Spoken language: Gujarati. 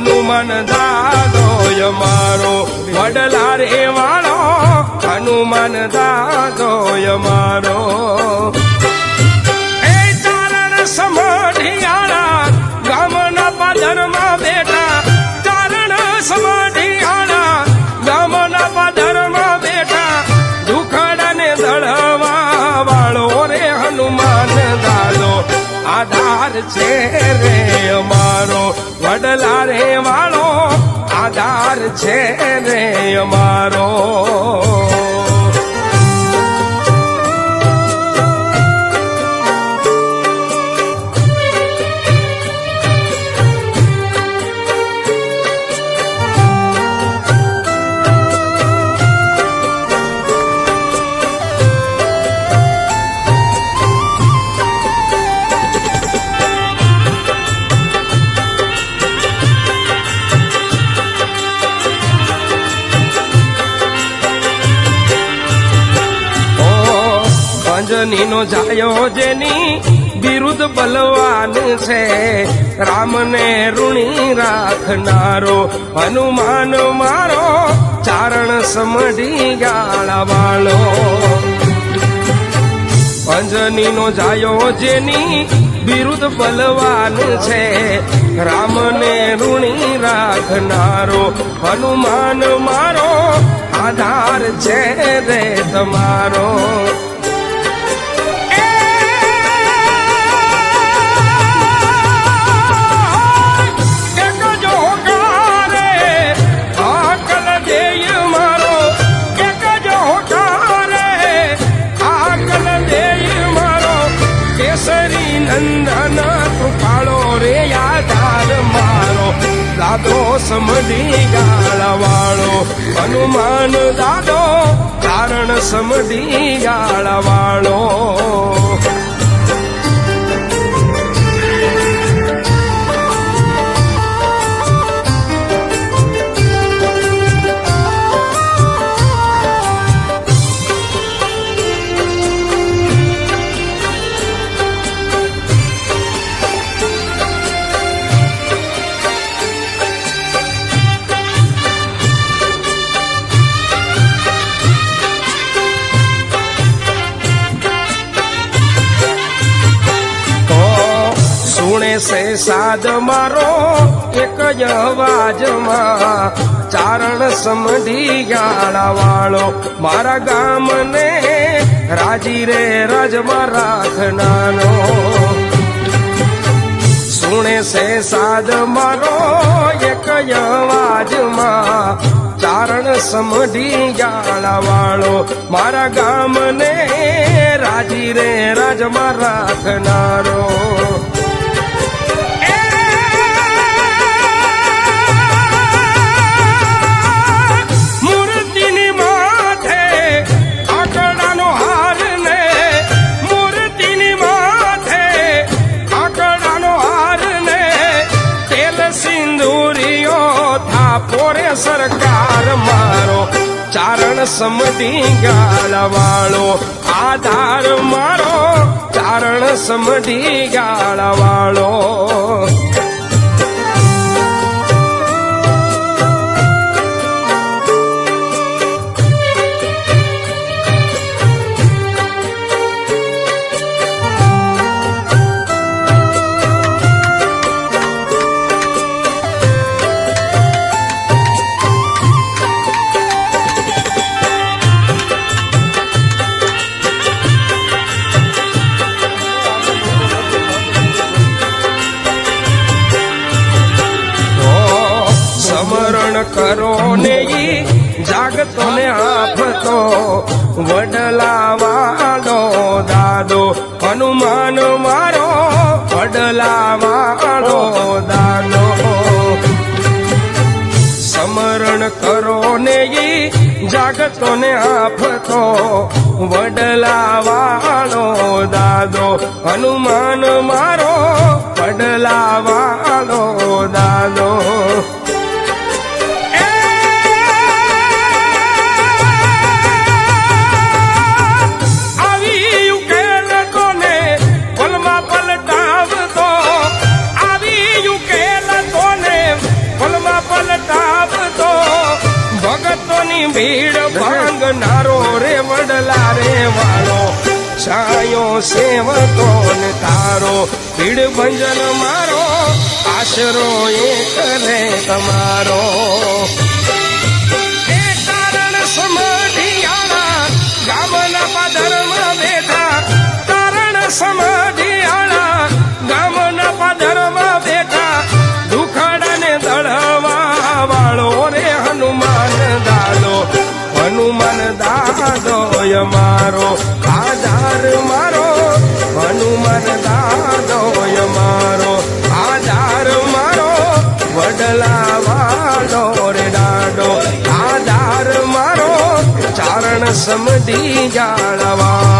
હનુમાન દાદોય મારો વડલાર એ વાળો. હનુમાન દાદોય મારો. એ ચારણ સમઢિયાળા ગામના પાદરમાં બેઠા. ચારણ સમઢિયાળા ગામના પાદરમાં બેઠા. દુખડાને દળવા વાળો રે હનુમાન દાદો. આધાર છે રે અમારો. છે રે અમારો અંજનીનો જાયો જેની વિરુદ્ધ બલવાન છે. રામને ઋણી રાખનારો હનુમાન મારો ચારણ સમઢી ગાળાવાળો. અંજનીનો જાયો જેની વિરુદ્ધ બલવાન છે. રામને ઋણી રાખનારો હનુમાન મારો આધાર છે રે તમારો. નંદન કૃપાળો રે આધાર મારો. દાદો સમધી ગાળવાળો હનુમાન દાદો કારણ સમધી ગાળવાળો. છે સાદ મારો, એક જ અવાજમાં ચારણ સમઢી વાળો મારા ગામને રાજી રે રાજમાં રાખનારો. સુણે છે સાદ મારો, એક જ અવાજમાં ચારણ સમઢી વાળો મારા ગામને રાજી રે રાજમાં રાખનારો. ચારણ સમઢી ગાળવાળો. આધાર મારો ચારણ સમઢી ગાળવાળો. કરો ને ઈ જાગતો ને આપતો વડલાવાળો દાદો, હનુમાન મારો વડલા વાળો દાદો. સમરણ કરો ને ઈ જાગતો ને આપતો વડલા વાળો દાદો, હનુમાન મારો વડલા ભીડ ભાંગનારો રે વડલા રે વાળો. છાયો સેવતો ને તારો. ભીડ ભંજન મારો. આશરો એક રે તમારો. મારો, આધાર મારો, હનુમાન દાદો મારો, આધાર મારો વડલા વાળો રે ડાડો, આધાર મારો, ચારણ સમધી જાળવા.